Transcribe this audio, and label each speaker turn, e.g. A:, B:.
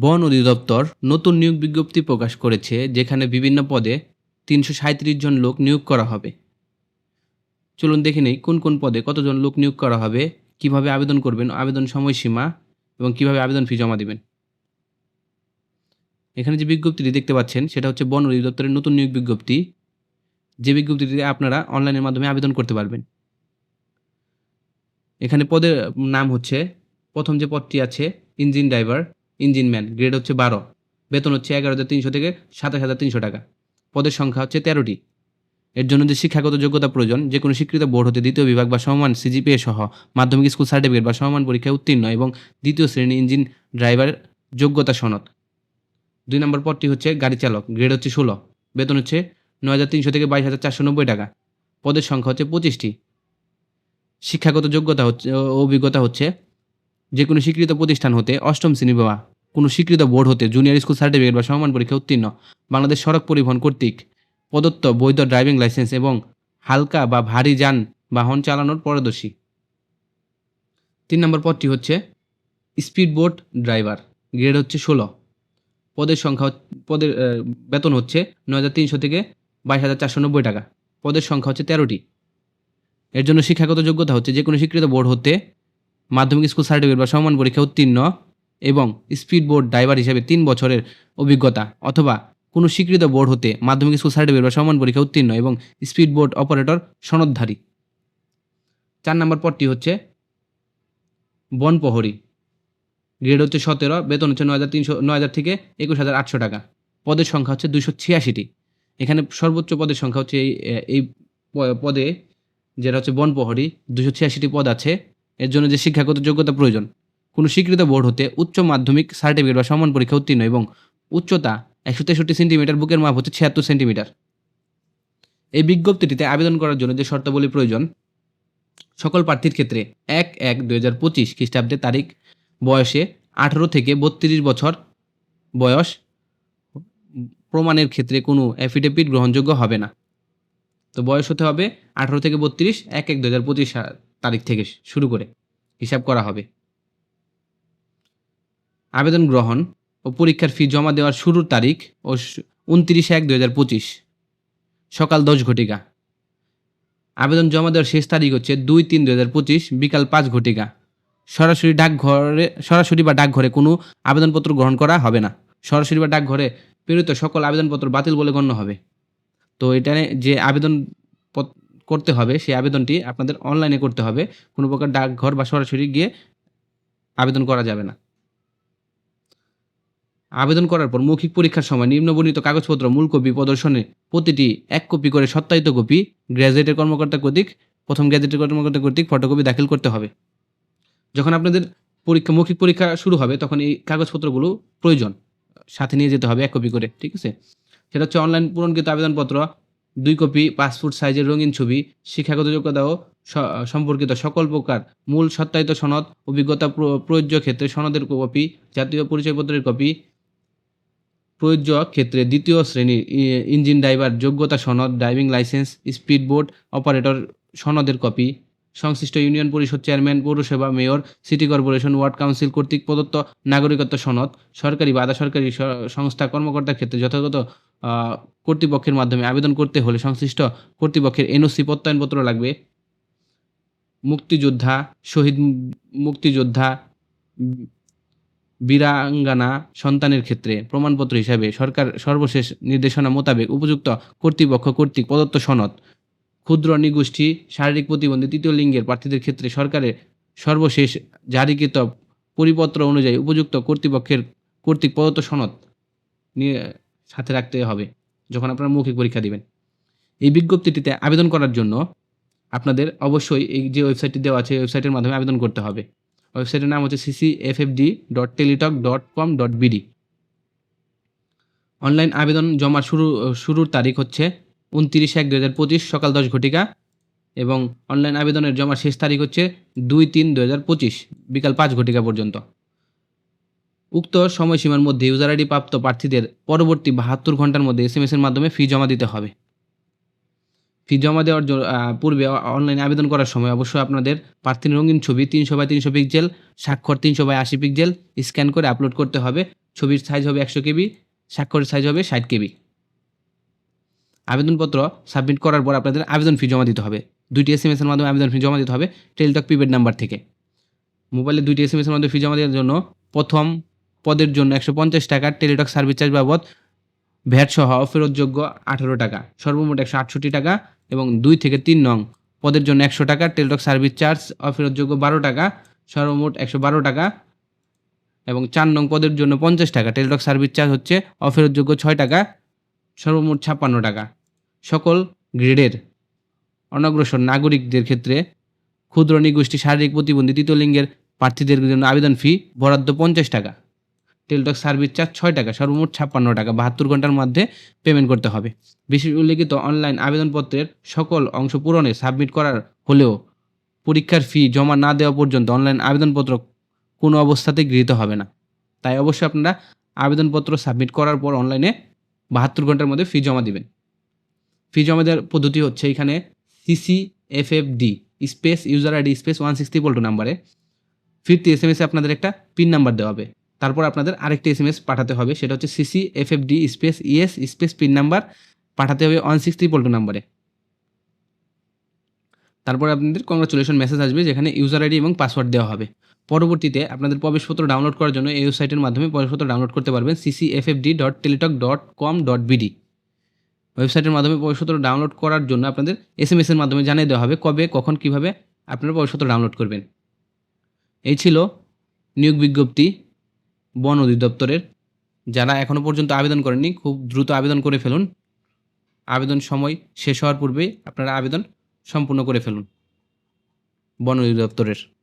A: বন অধিদপ্তর নতুন নিয়োগ বিজ্ঞপ্তি প্রকাশ করেছে, যেখানে বিভিন্ন পদে তিনশো জন লোক নিয়োগ করা হবে। চলুন দেখে নেই কোন কোন পদে কতজন লোক নিয়োগ করা হবে, কীভাবে আবেদন করবেন, আবেদন সময়সীমা এবং কীভাবে আবেদন ফি জমা দিবেন। এখানে যে বিজ্ঞপ্তিটি দেখতে পাচ্ছেন, সেটা হচ্ছে বন অধিদপ্তরের নতুন নিয়োগ বিজ্ঞপ্তি। যে বিজ্ঞপ্তিটিতে আপনারা অনলাইনের মাধ্যমে আবেদন করতে পারবেন। এখানে পদের নাম হচ্ছে, প্রথম যে পদটি আছে, engine driver. Engine man, grade হচ্ছে বারো, বেতন হচ্ছে এগারো হাজার তিনশো থেকে সাতাশ হাজার তিনশো টাকা। পদের সংখ্যা হচ্ছে তেরোটি। এর জন্য যে শিক্ষাগত যোগ্যতা প্রয়োজন, যে কোনো স্বীকৃত বোর্ড হতে দ্বিতীয় বিভাগ বা সমমান সিজিপিএ সহ মাধ্যমিক স্কুল সার্টিফিকেট বা সমমান পরীক্ষায় উত্তীর্ণ এবং দ্বিতীয় শ্রেণি ইঞ্জিন ড্রাইভার যোগ্যতা সনদ। দুই নম্বর পদটি হচ্ছে গাড়ি চালক, গ্রেড হচ্ছে ষোলো, বেতন হচ্ছে নয় হাজার তিনশো থেকে বাইশ হাজার চারশো নব্বই টাকা। পদের সংখ্যা হচ্ছে পঁচিশটি। শিক্ষাগত যোগ্যতা হচ্ছে, অভিজ্ঞতা হচ্ছে যে কোনো স্বীকৃত প্রতিষ্ঠান হতে অষ্টম শ্রেণি বা কোনো স্বীকৃত বোর্ড হতে জুনিয়র স্কুল সার্টিফিকেট বা সমমান পরীক্ষা উত্তীর্ণ। বাংলাদেশ সড়ক পরিবহন কর্তৃক প্রদত্ত বৈধ ড্রাইভিং লাইসেন্স এবং হালকা বা ভারী যান বাহন চালানোর পারদর্শী। তিন নম্বর পদটি হচ্ছে স্পিড বোট ড্রাইভার। গ্রেড হচ্ছে ষোলো। পদের সংখ্যা পদের বেতন হচ্ছে নয় হাজার তিনশো থেকে বাইশ হাজার চারশো নব্বই টাকা। পদের সংখ্যা হচ্ছে তেরোটি। এর জন্য শিক্ষাগত যোগ্যতা হচ্ছে যে কোনো স্বীকৃত বোর্ড হতে মাধ্যমিক স্কুল সার্টিফিকেট বা সমান পরীক্ষা উত্তীর্ণ এবং স্পিড বোর্ড ড্রাইভার হিসেবে তিন বছরের অভিজ্ঞতা অথবা কোনো স্বীকৃত বোর্ড হতে মাধ্যমিক স্কুল সার্টিফিকেট বা সমান পরীক্ষা উত্তীর্ণ এবং স্পিড বোর্ড অপারেটর সনদধারী। চার নম্বর পদটি হচ্ছে বন প্রহরী। গ্রেড হচ্ছে সতেরো, বেতন হচ্ছে নয় হাজার তিনশো, নয় হাজার থেকে একুশ হাজার আটশো টাকা। পদের সংখ্যা হচ্ছে দুশো ছিয়াশিটি। এখানে সর্বোচ্চ পদের সংখ্যা হচ্ছে এই এই পদে, যেটা হচ্ছে বন প্রহরী দুশো ছিয়াশিটি পদ আছে। এর জন্য যে শিক্ষাগত যোগ্যতা প্রয়োজন, কোনো স্বীকৃত বোর্ড হতে উচ্চ মাধ্যমিক, সার্টিফিকেট বা সমান পরীক্ষা উত্তীর্ণ এবং উচ্চতা একশো তেষট্টি সেন্টিমিটার, বুকের মাপ হচ্ছে ছিয়াত্তর সেন্টিমিটার। এই বিজ্ঞপ্তিটিতে আবেদন করার জন্য যে শর্তাবলী প্রয়োজন, সকল প্রার্থীর ক্ষেত্রে এক এক দুই হাজার পঁচিশ খ্রিস্টাব্দের তারিখ, বয়সে আঠারো থেকে বত্রিশ বছর বয়স, প্রমাণের ক্ষেত্রে কোনো অ্যাফিডেভিট গ্রহণযোগ্য হবে না। তো বয়স হতে হবে আঠারো থেকে বত্রিশ, এক এক দু হাজার পঁচিশ তারিখ থেকে শুরু করে হিসাব করা হবে। আবেদন গ্রহণ ও পরীক্ষার ফি জমা দেওয়ার শুরুর তারিখ ও উনত্রিশ এক দু হাজার পঁচিশ। সকাল দশ ঘটিকা। আবেদন জমা দেওয়ার শেষ তারিখ হচ্ছে দুই তিন দু হাজার পঁচিশ, বিকাল পাঁচ ঘটিকা। সরাসরি ডাকঘরে সরাসরি বা ডাকঘরে কোনো আবেদনপত্র গ্রহণ করা হবে না। সরাসরি বা ডাকঘরে প্রেরিত সকল আবেদনপত্র বাতিল বলে গণ্য হবে। তো এটা যে আবেদন করতে হবে, সেই আবেদনটি আপনাদের অনলাইনে করতে হবে। কোনো প্রকার ডাকঘর বা সরাসরি গিয়ে আবেদন করা যাবে না। আবেদন করার পর মৌখিক পরীক্ষার সময় নিম্নবর্ণিত কাগজপত্র, মূল কপি, প্রদর্শনে, প্রতিটি এক কপি করে সত্যায়িত কপি গ্র্যাজুয়েটের কর্মকর্তা কর্তৃক, প্রথম গ্র্যাজুয়েটের কর্মকর্তা কর্তৃক ফটোকপি দাখিল করতে হবে। যখন আপনাদের পরীক্ষা, মৌখিক পরীক্ষা শুরু হবে, তখন এই কাগজপত্রগুলো প্রয়োজন। সাথে নিয়ে যেতে হবে এক কপি করে, ঠিক আছে? সেটা হচ্ছে অনলাইন পূরণকৃত আবেদনপত্র, দুই কপি পাসপোর্ট সাইজের রঙিন ছবি, শিক্ষাগত যোগ্যতা ও সম্পর্কিত সকল প্রকার মূল সত্যায়িত সনদ, অভিজ্ঞতা প্রযোজ্য ক্ষেত্রে সনদের কপি জাতীয় পরিচয়পত্রের কপি প্রযোজ্য ক্ষেত্রে দ্বিতীয় শ্রেণির ইঞ্জিন ড্রাইভার যোগ্যতা সনদ driving licence speed boat operator সনদের কপি সংশ্লিষ্ট ইউনিয়ন পরিষদ চেয়ারম্যান, পৌরসভা mayor, city corporation ward council কর্তৃক প্রদত্ত নাগরিকত্ব সনদ, সরকারি বা আধা সরকারি সংস্থা কর্মকর্তার ক্ষেত্রে যথাযথ কর্তৃপক্ষের মাধ্যমে আবেদন করতে হলে সংশ্লিষ্ট কর্তৃপক্ষের এনওসি প্রত্যয়নপত্র লাগবে। মুক্তিযোদ্ধা, শহীদ মুক্তিযোদ্ধা, বীরাঙ্গানা সন্তানের ক্ষেত্রে প্রমাণপত্র হিসাবে সরকার সর্বশেষ নির্দেশনা মোতাবেক উপযুক্ত কর্তৃপক্ষ কর্তৃক প্রদত্ত সনদ ক্ষুদ্র নিগোষ্ঠী, শারীরিক প্রতিবন্ধী তৃতীয় লিঙ্গের প্রার্থীদের ক্ষেত্রে সরকারের সর্বশেষ জারিকৃত পরিপত্র অনুযায়ী উপযুক্ত কর্তৃপক্ষের কর্তৃক প্রদত্ত সনদ নিয়ে সাথে রাখতে হবে যখন আপনারা মৌখিক পরীক্ষা দিবেন। এই বিজ্ঞপ্তিটিতে আবেদন করার জন্য আপনাদের অবশ্যই এই যে ওয়েবসাইটটি দেওয়া আছে ওয়েবসাইটের মাধ্যমে আবেদন করতে হবে। ওয়েবসাইটের নাম হচ্ছে CC F F D dot Teletalk dot com dot BD online আবেদন জমার শুরু, শুরুর তারিখ হচ্ছে উনত্রিশ এক দু হাজার পঁচিশ সকাল দশ ঘটিকা এবং অনলাইন আবেদনের জমা শেষ তারিখ হচ্ছে দুই তিন দু হাজার পঁচিশ বিকাল পাঁচ ঘটিকা পর্যন্ত। উক্ত সময়সীমার মধ্যে ইউজার আইডি প্রাপ্ত প্রার্থীদের পরবর্তী বাহাত্তর ঘণ্টার মধ্যে এস এম এর মাধ্যমে ফি জমা দিতে হবে। ফি জমা দেওয়ার পূর্বে অনলাইনে আবেদন করার সময় অবশ্যই আপনাদের প্রার্থীর রঙিন ছবি তিনশো বাই তিনশো পিক্সেল স্বাক্ষর তিনশো বাই আশি পিক্সেল স্ক্যান করে আপলোড করতে হবে। ছবির সাইজ হবে একশো কেবি, স্বাক্ষরের সাইজ হবে ষাট কেবি। আবেদনপত্র সাবমিট করার পর আপনাদের আবেদন ফি জমা দিতে হবে। দুইটি এস এম এর মাধ্যমে আবেদন ফি জমা দিতে হবে টেলিটক প্রিপেড নাম্বার থেকে। মোবাইলে দুইটি এস এম এর মাধ্যমে ফি জমা দেওয়ার জন্য প্রথম পদের জন্য একশো পঞ্চাশ টাকা, টেলিটক সার্ভিস চার্জ বাবদ ভ্যাট সহ ফেরতযোগ্য আঠারো টাকা, সর্বমোট একশো আটষট্টি টাকা এবং দুই থেকে তিন নং পদের জন্য একশো টাকা, টেলিটক সার্ভিস চার্জ অফেরতযোগ্য বারো টাকা, সর্বমোট একশো বারো টাকা এবং চার নং পদের জন্য পঞ্চাশ টাকা, টেলিটক সার্ভিস চার্জ হচ্ছে অফেরতযোগ্য ছয় টাকা সর্বমোট ছাপ্পান্ন টাকা। সকল গ্রেডের অনগ্রসর নাগরিকদের ক্ষেত্রে ক্ষুদ্র নিগোষ্ঠী শারীরিক প্রতিবন্ধী তৃতীয় লিঙ্গের প্রার্থীদের জন্য আবেদন ফি বরাদ্দ পঞ্চাশ টাকা। টেলটক সার্ভিস চার্জ ছয় টাকা, সর্বমোট ছাপ্পান্ন টাকা। বাহাত্তর ঘণ্টার মধ্যে পেমেন্ট করতে হবে। বিশেষ উল্লেখিত অনলাইন আবেদনপত্রের সকল অংশ পূরণে সাবমিট করার হলেও পরীক্ষার ফি জমা না দেওয়া পর্যন্ত অনলাইন আবেদনপত্র কোনো অবস্থাতেই গৃহীত হবে না। তাই অবশ্যই আপনারা আবেদনপত্র সাবমিট করার পর অনলাইনে বাহাত্তর ঘণ্টার মধ্যে ফি জমা দিবেন। ফি জমা দেওয়ার পদ্ধতি হচ্ছে এখানে CC F F D space user ID space one sixty two নাম্বারে ফিরতি এস এম এসে আপনাদের একটা পিন নাম্বার দেওয়া হবে। তারপর আপনাদের আরেকটি এস এম এস পাঠাতে হবে, সেটা হচ্ছে CC F F D space ES space pin number পাঠাতে হবে ওয়ান সিক্সটি ট্রিপল নাম্বারে তারপর আপনাদের কংগ্রাচুলেশন মেসেজ আসবে, যেখানে ইউজার আইডি এবং পাসওয়ার্ড দেওয়া হবে। পরবর্তীতে আপনাদের প্রবেশপত্র ডাউনলোড করার জন্য এই ওয়েবসাইটের মাধ্যমে প্রবেশপত্র ডাউনলোড করতে পারবেন CC F F D dot Teletalk dot com dot BD ওয়েবসাইটের মাধ্যমে প্রবেশপত্র ডাউনলোড করার জন্য আপনাদের এস এম এসের মাধ্যমে জানিয়ে দেওয়া হবে কবে, কখন, কীভাবে আপনারা প্রবেশপত্র ডাউনলোড করবেন। এই ছিল নিয়োগ বিজ্ঞপ্তি বন অধিদপ্তরের। যারা এখনও পর্যন্ত আবেদন করেননি, খুব দ্রুত আবেদন করে ফেলুন। আবেদন সময় শেষ হওয়ার পূর্বেই আপনারা আবেদন সম্পূর্ণ করে ফেলুন। বন অধিদপ্তরের।